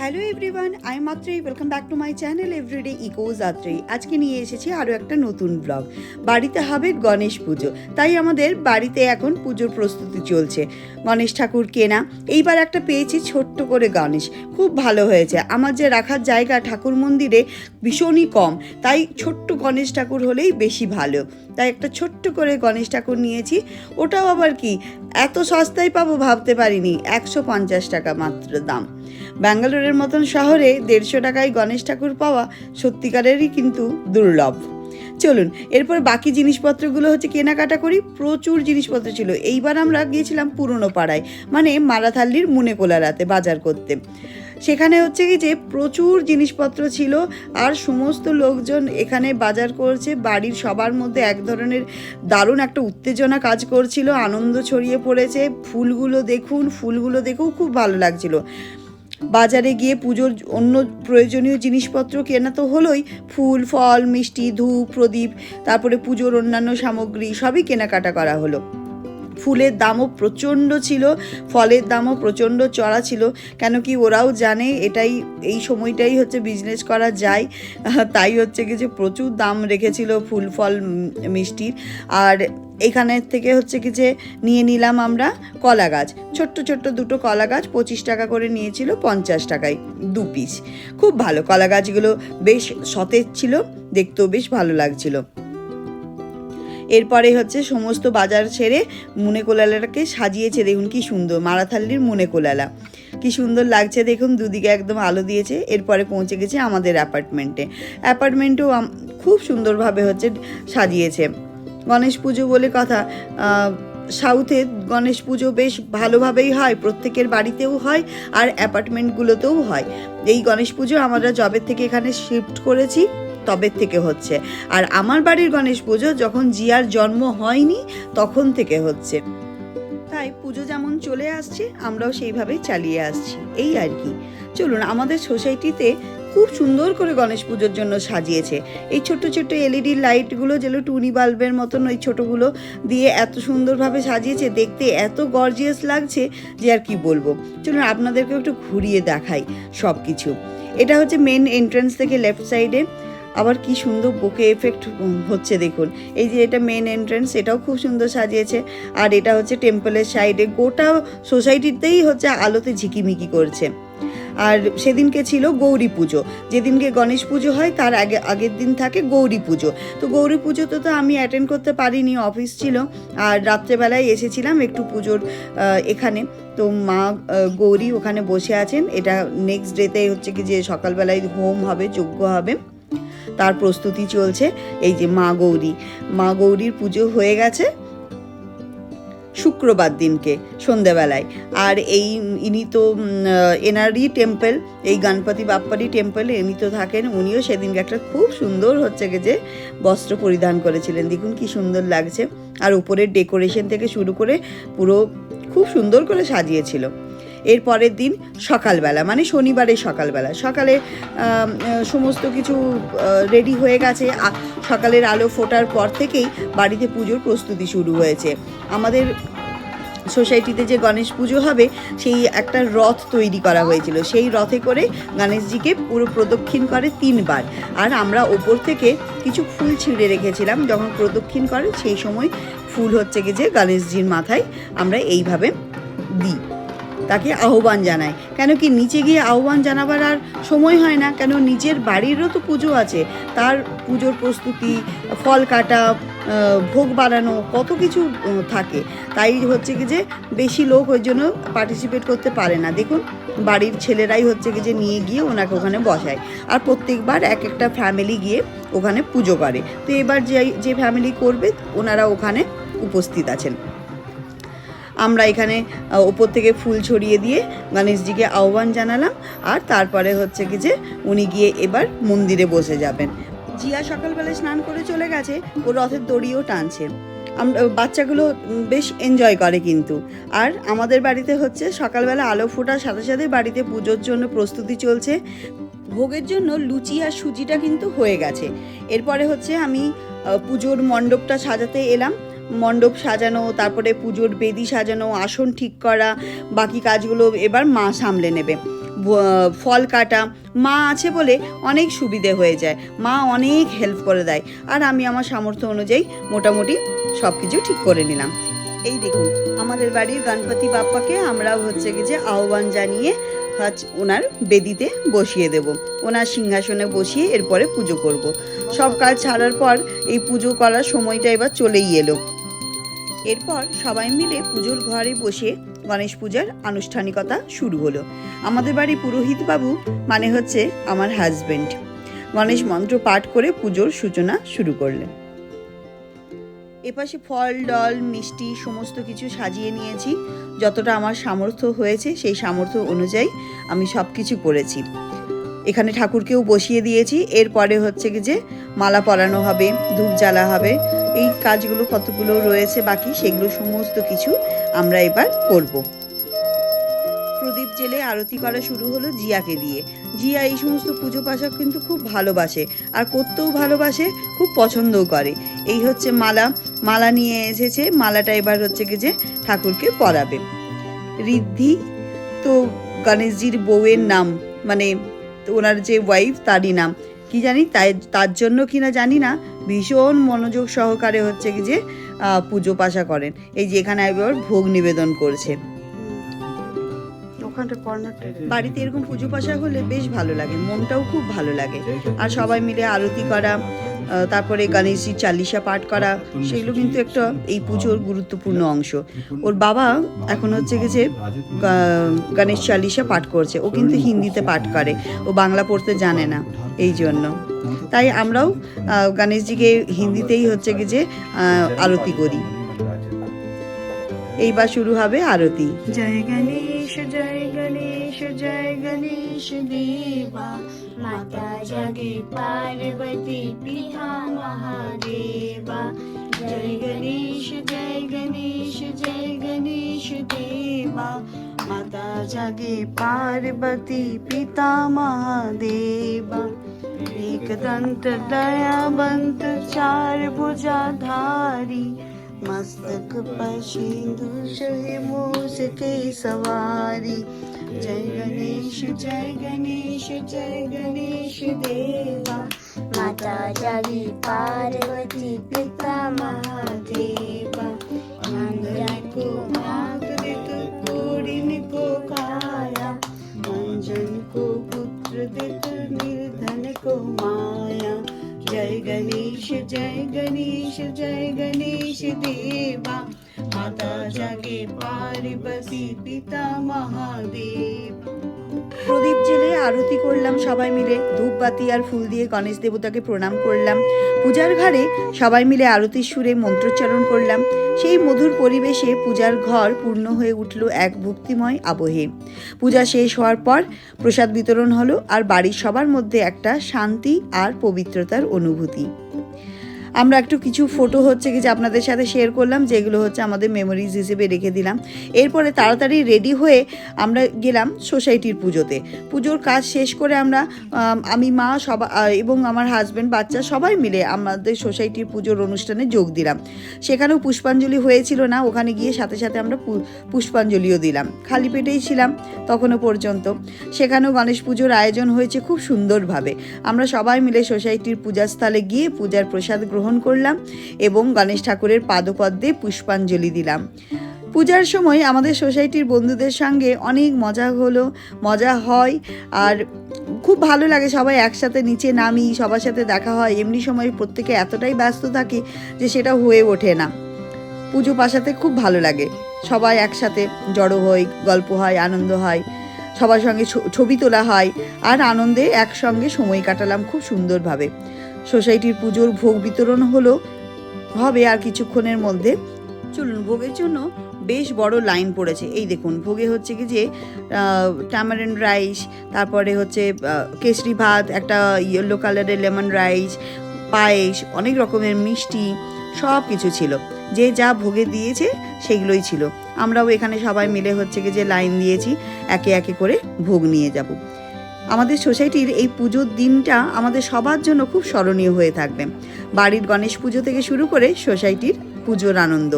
Hello everyone I মাত্রই welcome back to my channel everyday eco যাত্রী আজকে নিয়ে এসেছি আরও একটা নতুন ব্লগ বাড়িতে হবে গণেশ পুজো। তাই আমাদের বাড়িতে এখন পুজোর প্রস্তুতি চলছে। গণেশ ঠাকুর কেনা। এইবার একটা পেয়েছি ছোট্ট করে গণেশ। খুব ভালো হয়েছে। আমার যে রাখার জায়গা ঠাকুর মন্দিরে ভীষণই কম। তাই ছোট্ট গণেশ ঠাকুর হলেই বেশি ভালো। তাই একটা ছোট্ট করে গণেশ ঠাকুর নিয়েছি। ওটাও আবার কি? এত সস্তায় পাবো ভাবতে পারিনি। একশো পঞ্চাশ টাকা মাত্র দাম। ব্যাঙ্গালোরের মতন শহরে দেড়শো টাকায় গণেশ ঠাকুর পাওয়া সত্যিকারেরই কিন্তু দুর্লভ। চলুন, এরপর বাকি জিনিসপত্রগুলো হচ্ছে কেনাকাটা করি। প্রচুর জিনিসপত্র ছিল। এইবার আমরা গিয়েছিলাম পুরনো পাড়ায় মানে মারাথাল্লির মুনে কোলারাতে বাজার করতে। সেখানে হচ্ছে কি যে প্রচুর জিনিসপত্র ছিল আর সমস্ত লোকজন এখানে বাজার করছে। বাড়ির সবার মধ্যে এক ধরনের দারুণ একটা উত্তেজনা কাজ করছিল, আনন্দ ছড়িয়ে পড়েছে। ফুলগুলো দেখুন, ফুলগুলো দেখেও খুব ভালো লাগছিল। বাজারে গিয়ে পুজোর অন্য প্রয়োজনীয় জিনিসপত্র কেনা তো হলোই। ফুল, ফল, মিষ্টি, ধূপ, প্রদীপ, তারপরে পুজোর অন্যান্য সামগ্রী সবই কেনাকাটা করা হলো। ফুলের দামও প্রচণ্ড ছিল, ফলের দামও প্রচণ্ড চড়া ছিল। কেন কি ওরাও জানে এটাই, এই সময়টাই হচ্ছে বিজনেস করা যায়। তাই হচ্ছে কি যে প্রচুর দাম রেখেছিল ফুল, ফল মিষ্টির আর এখানের থেকে হচ্ছে কি যে নিয়ে নিলাম আমরা কলা গাছ। ছোট্ট ছোট্ট দুটো কলা গাছ পঁচিশ টাকা করে নিয়েছিল, পঞ্চাশ টাকায় দু পিস খুব ভালো কলা গাছগুলো, বেশ সতেজ ছিল, দেখতেও বেশ ভালো লাগছিল। এরপরে হচ্ছে সমস্ত বাজার ছেড়ে মুনে কোলালাটাকে সাজিয়েছে। দেখুন কি সুন্দর, মারাথাল্লির মুনে কোলালা কি সুন্দর লাগছে দেখুন, দুদিকে একদম আলো দিয়েছে। এরপরে পৌঁছে গেছে আমাদের অ্যাপার্টমেন্টে। অ্যাপার্টমেন্টও খুব সুন্দরভাবে হচ্ছে সাজিয়েছে। গণেশ পুজো বলে কথা সাউথে গণেশ পুজো বেশ ভালোভাবেই হয়, প্রত্যেকের বাড়িতেও হয় আর অ্যাপার্টমেন্টগুলোতেও হয়। এই গণেশ পুজো আমরা জবের থেকে এখানে শিফট করেছি। তবে থেকে হচ্ছে। আর আমার বাড়ির গণেশ পুজো যখন জিয়ার জন্ম হয়নি, তখন থেকে হচ্ছে। তাই পুজো যেমন চলে আসছে, আমরাও সেইভাবেই চালিয়ে আসছি। এই আর কি। চলুন, আমাদের সোসাইটিতে খুব সুন্দর করে গণেশ পুজোর জন্য সাজিয়েছে। এই ছোট্ট ছোট্ট এলইডি লাইটগুলো যেগুলো টুনি বাল্বের মতন ওই ছোটোগুলো দিয়ে এত সুন্দরভাবে সাজিয়েছে, দেখতে এত গর্জিয়াস লাগছে যে আর কি বলব। চলুন আপনাদেরকে একটু ঘুরিয়ে দেখাই সব কিছু এটা হচ্ছে মেন এন্ট্রান্স থেকে লেফট সাইডে আবার কি সুন্দর বুকে এফেক্ট হচ্ছে দেখুন। এই যে এটা মেন এন্ট্রান্স এটাও খুব সুন্দর সাজিয়েছে। আর এটা হচ্ছে টেম্পলের সাইডে গোটা সোসাইটিতেই হচ্ছে আলোতে ঝিকিমিকি করছে। আর সেদিনকে ছিল গৌরী পুজো। যেদিনকে গণেশ পুজো হয়, তার আগে, আগের দিন থাকে গৌরী পুজো। তো গৌরী পুজোতে তো আমি অ্যাটেন্ড করতে পারিনি অফিস ছিল। আর রাত্রেবেলায় এসেছিলাম একটু পুজোর এখানে। তো মা গৌরী ওখানে বসে আছেন। এটা নেক্সট ডেতে হচ্ছে কি যে সকালবেলায় হোম হবে যজ্ঞ হবে। তার প্রস্তুতি চলছে। এই যে মা গৌরী, মা গৌরীর পুজো হয়ে গেছে শুক্রবার দিনকে, সন্ধেবেলায়। আর এই, ইনি তো এনারই টেম্পল এই গণপতি বাপ্পারই টেম্পল ইনি তো থাকেন, উনিও সেদিনকে একটা খুব সুন্দর হচ্ছে যে বস্ত্র পরিধান করেছিলেন। দেখুন কি সুন্দর লাগছে। আর উপরের ডেকোরেশন থেকে শুরু করে পুরো খুব সুন্দর করে সাজিয়েছিল। এর পরের দিন সকালবেলা মানে শনিবারের সকালবেলা। সকালে সমস্ত কিছু রেডি হয়ে গেছে। সকালের আলো ফোটার পর থেকেই বাড়িতে পুজোর প্রস্তুতি শুরু হয়েছে। আমাদের সোসাইটিতে যে গণেশ পুজো হবে, সেই একটা রথ তৈরি করা হয়েছিল। সেই রথে করে গণেশজিকে পুরো প্রদক্ষিণ করে তিনবার। আর আমরা ওপর থেকে কিছু ফুল ছিঁড়ে রেখেছিলাম। যখন প্রদক্ষিণ করে, সেই সময় ফুল হচ্ছে কি যে গণেশজির মাথায় আমরা এইভাবে দিই। তাকে আহ্বান জানায়। কেন কি নিচে গিয়ে আহ্বান জানাবার আর সময় হয় না? কেন নিজের বাড়িরও তো পুজো আছে। তার পুজোর প্রস্তুতি, ফল কাটা ভোগ বানানো কত কিছু থাকে। তাই হচ্ছে কি যে বেশি লোক ওই জন্য পার্টিসিপেট করতে পারে না। দেখুন, বাড়ির ছেলেরাই হচ্ছে কি যে নিয়ে গিয়ে ওনাকে ওখানে বসায়। আর প্রত্যেকবার এক একটা ফ্যামিলি গিয়ে ওখানে পুজো করে। তো এবার যে যে ফ্যামিলি করবে, ওনারা ওখানে উপস্থিত আছেন। আমরা এখানে ওপর থেকে ফুল ছড়িয়ে দিয়ে গণেশজিকে আহ্বান জানালাম। আর তারপরে হচ্ছে কি যে উনি গিয়ে এবার মন্দিরে বসে যাবেন। জিয়া সকালবেলা স্নান করে চলে গেছে, ও রথের দড়িও টানছে। আমরা বাচ্চাগুলো বেশ এনজয় করে কিন্তু। আর আমাদের বাড়িতে হচ্ছে সকালবেলা আলো ফোটার সাথে সাথে বাড়িতে পুজোর জন্য প্রস্তুতি চলছে। ভোগের জন্য লুচি আর সুজিটা কিন্তু হয়ে গেছে। এরপরে হচ্ছে আমি পুজোর মণ্ডপটা সাজাতে এলাম। মণ্ডপ সাজানো, তারপরে পুজোর বেদি সাজানো, আসন ঠিক করা, বাকি কাজগুলো এবার মা সামলে নেবে। ফল কাটা, মা আছে বলে অনেক সুবিধে হয়ে যায়। মা অনেক হেল্প করে দেয়। আর আমি আমার সামর্থ্য অনুযায়ী মোটামুটি সব কিছু ঠিক করে নিলাম। এই দেখুন, আমাদের বাড়ির গণপতি বাপ্পাকে আমরা হচ্ছে কি যে আহ্বান জানিয়ে হচ্ছে ওনার বেদিতে বসিয়ে দেব। ওনার সিংহাসনে বসিয়ে এরপরে পুজো করব। সব কাজ ছাড়ার পর এই পুজো করার সময়টা এবার চলেই এলো। এরপর সবাই মিলে পুজোর ঘরে বসে গণেশ পূজার আনুষ্ঠানিকতা শুরু হলো। আমাদের বাড়ি পুরোহিত বাবু মানে হচ্ছে আমার হাজবেন্ড গণেশ মন্ত্র পাঠ করে পুজোর সূচনা শুরু করলেন। এপাশে ফল, ডল, মিষ্টি, সমস্ত কিছু সাজিয়ে নিয়েছি। যতটা আমার সামর্থ্য হয়েছে সেই সামর্থ্য অনুযায়ী আমি সব কিছু করেছি। এখানে ঠাকুরকেও বসিয়ে দিয়েছি। এরপরে হচ্ছে কি যে মালা পরানো হবে, ধূপ জ্বালা হবে। এই কাজগুলো কতগুলো রয়েছে বাকি সেগুলো সমস্ত কিছু আমরা এবার করব। প্রদীপ জেলে আরতি করা শুরু হলো জিয়াকে দিয়ে। জিয়া এই সমস্ত পুজো পাশা কিন্তু খুব ভালোবাসে আর করতেও ভালোবাসে, খুব পছন্দও করে। এই হচ্ছে মালা। মালা নিয়ে এসেছে, মালাটা এবার হচ্ছে কি যে ঠাকুরকে পরাবে। ঋদ্ধি তো গণেশজির বউয়ের নাম মানে ওনার যে ওয়াইফ তারই নাম। কি জানি তাই তার জন্য কিনা জানি না ভীষণ মনোযোগ সহকারে হচ্ছে কি যে আহ, পুজো পাশা করেন। এই যে এখানে এবার ভোগ নিবেদন করছে। বাড়িতে এরকম পুজো পাশা হলে বেশ ভালো লাগে মনটাও খুব ভালো লাগে। আর সবাই মিলে আরতি করা তারপরে গণেশজির চালিশা পাঠ করা, সেগুলো কিন্তু একটা এই পুজোর গুরুত্বপূর্ণ অংশ। ওর বাবা এখন হচ্ছে কি যে গণেশ চালিশা পাঠ করছে। ও কিন্তু হিন্দিতে পাঠ করে। ও বাংলা পড়তে জানে না এই জন্য। তাই আমরাও গণেশজিকে হিন্দিতেই হচ্ছে কি যে আরতি করি। এইবার শুরু হবে আরতি। জয় গণেশ জয় গণেশ জয় গণেশ দেবা। माता जगे पार्वती पिता महादेवा। जय गणेश जय गणेश जय गणेश देवा। माता जगे पार्वती पिता महादेवा। एक दंत दयावंत चार भुजाधारी। मस्तक पर है मूस के सवारी। जय गणेश जय गणेश जय गणेश देवा। माता जागी पार्वती पिता महादेवा। नंदन को माग दित को काया। मंजन को पुत्र दित निर्धन को माया। जय गणेश जय गणेश जय गणेश देवा। माता जागे बसी पिता महादेव। প্রদীপ জেলে আরতি করলাম সবাই মিলে। ধূপবাতি আর ফুল দিয়ে গণেশ দেবতাকে প্রণাম করলাম। পূজার ঘরে সবাই মিলে আরতির সুরে মন্ত্রোচ্চারণ করলাম। সেই মধুর পরিবেশে পূজার ঘর পূর্ণ হয়ে উঠল এক ভক্তিময় আবহে। পূজা শেষ হওয়ার পর প্রসাদ বিতরণ হলো আর বাড়ির সবার মধ্যে একটা শান্তি আর পবিত্রতার অনুভূতি। আমরা একটু কিছু ফটো হচ্ছে কি যে আপনাদের সাথে শেয়ার করলাম, যেগুলো হচ্ছে আমাদের মেমোরিজ হিসেবে রেখে দিলাম। এরপরে তাড়াতাড়ি রেডি হয়ে আমরা গেলাম সোসাইটির পুজোতে। পুজোর কাজ শেষ করে আমরা, আমি মা, সবা এবং আমার হাজব্যান্ড বাচ্চা সবাই মিলে আমাদের সোসাইটির পুজোর অনুষ্ঠানে যোগ দিলাম। সেখানেও পুষ্পাঞ্জলি হয়েছিল না, ওখানে গিয়ে সাথে সাথে আমরা পুষ্পাঞ্জলিও দিলাম। খালি পেটেই ছিলাম তখনও পর্যন্ত। সেখানেও গণেশ পুজোর আয়োজন হয়েছে খুব সুন্দরভাবে। আমরা সবাই মিলে সোসাইটির পূজাস্থলে গিয়ে পূজার প্রসাদ গ্রহণ করলাম এবং গণেশ ঠাকুরের পাদপদ্মে পুষ্পাঞ্জলি দিলাম। পূজার সময় আমাদের সোসাইটির বন্ধুদের সঙ্গে অনেক মজা হলো, মজা হয় আর খুব ভালো লাগে সবাই একসাথে নিচে নামি, সবার সাথে দেখা হয়। এমনি সময় প্রত্যেকে এতটাই ব্যস্ত থাকে যে সেটা হয়ে ওঠে না। পুজো পাশাতে খুব ভালো লাগে। সবাই একসাথে জড়ো হয় গল্প হয়, আনন্দ হয়, সবার সঙ্গে ছবি তোলা হয় আর আনন্দে একসঙ্গে সময় কাটালাম খুব সুন্দরভাবে। সোসাইটির পুজোর ভোগ বিতরণ হলো হবে আর কিছুক্ষণের মধ্যে। চলুন, ভোগের জন্য বেশ বড় লাইন পড়েছে। এই দেখুন, ভোগে হচ্ছে কি যে ট্যামারেন রাইস তারপরে হচ্ছে কেশরি ভাত, একটা ইয়েলো কালারের লেমন রাইস পায়েস, অনেক রকমের মিষ্টি, সব কিছু ছিল। যে যা ভোগে দিয়েছে সেগুলোই ছিল। আমরাও এখানে সবাই মিলে হচ্ছে কি যে লাইন দিয়েছি, একে একে করে ভোগ নিয়ে যাব। আমাদের সোসাইটির এই পুজোর দিনটা আমাদের সবার জন্য খুব স্মরণীয় হয়ে থাকবে। বাড়ির গণেশ পুজো থেকে শুরু করে সোসাইটির পুজোর আনন্দ।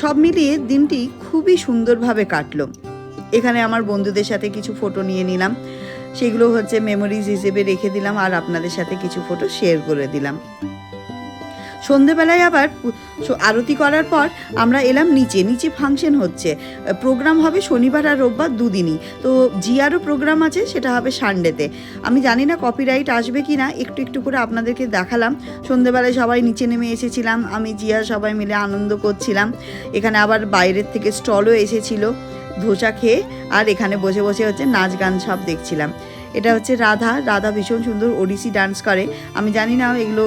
সব মিলিয়ে দিনটি খুবই সুন্দরভাবে কাটলো। এখানে আমার বন্ধুদের সাথে কিছু ফটো নিয়ে নিলাম। সেগুলো হচ্ছে মেমোরিজ হিসেবে রেখে দিলাম আর আপনাদের সাথে কিছু ফটো শেয়ার করে দিলাম। সন্ধেবেলায় আবার আরতি করার পর আমরা এলাম নিচে। নিচে ফাংশন হচ্ছে। প্রোগ্রাম হবে শনিবার আর রোববার দুদিনই। তো জিয়ারও প্রোগ্রাম আছে, সেটা হবে সানডেতে আমি জানি না কপিরাইট আসবে কি না একটু একটু করে আপনাদেরকে দেখালাম। সন্ধেবেলায় সবাই নিচে নেমে এসেছিলাম। আমি, জিয়া সবাই মিলে আনন্দ করছিলাম। এখানে আবার বাইরের থেকে স্টলও এসেছিল। ধোসা খেয়ে, আর এখানে বসে বসে হচ্ছে নাচ গান সব দেখছিলাম। এটা হচ্ছে রাধা। রাধা ভীষণ সুন্দর ওডিসি ডান্স করে। আমি জানি না এগুলো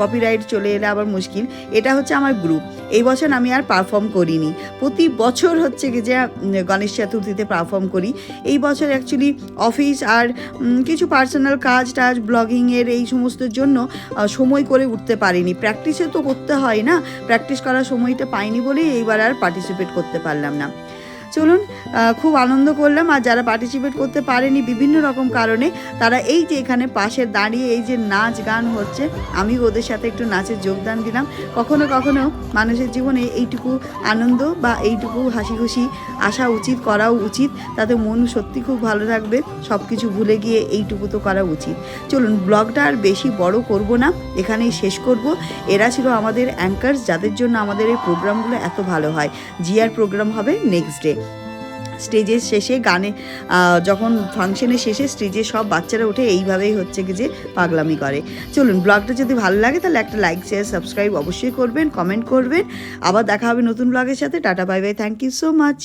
কপিরাইট চলে এলে আবার মুশকিল। এটা হচ্ছে আমার গ্রুপ এই বছর আমি আর পারফর্ম করিনি। প্রতি বছর হচ্ছে যে গণেশ চতুর্থীতে পারফর্ম করি। এই বছর অ্যাকচুয়ালি অফিস আর কিছু পার্সোনাল কাজ টাজ ব্লগিংয়ের এই সমস্তর জন্য সময় করে উঠতে পারিনি। প্র্যাকটিসে তো করতে হয় না। প্র্যাকটিস করার সময়টা পাইনি বলেই এইবার আর পার্টিসিপেট করতে পারলাম না। চলুন খুব আনন্দ করলাম। আর যারা পার্টিসিপেট করতে পারেনি বিভিন্ন রকম কারণে, তারা এই যে এখানে পাশে দাঁড়িয়ে এই যে নাচ গান হচ্ছে, আমি ওদের সাথে একটু নাচের যোগদান দিলাম। কখনো কখনো মানুষের জীবনে এইটুকু আনন্দ বা এইটুকু হাসি খুশি আসা উচিত, করাও উচিত। তাতে মন সত্যি খুব ভালো থাকবে। সব কিছু ভুলে গিয়ে এইটুকু তো করা উচিত। চলুন, ব্লগটা আর বেশি বড় করব না। এখানেই শেষ করব। এরা ছিল আমাদের অ্যাঙ্কার্স যাদের জন্য আমাদের এই প্রোগ্রামগুলো এত ভালো হয়। জিয়ার প্রোগ্রাম হবে নেক্সট ডে স্টেজের শেষে গানে যখন ফাংশনের শেষে স্টেজে সব বাচ্চারা উঠে এইভাবেই হচ্ছে কি যে পাগলামি করে। চলুন, ব্লগটা যদি ভালো লাগে, তাহলে একটা লাইক শেয়ার সাবস্ক্রাইব অবশ্যই করবেন কমেন্ট করবেন। আবার দেখা হবে নতুন ব্লগের সাথে। Tata bye bye thank you so much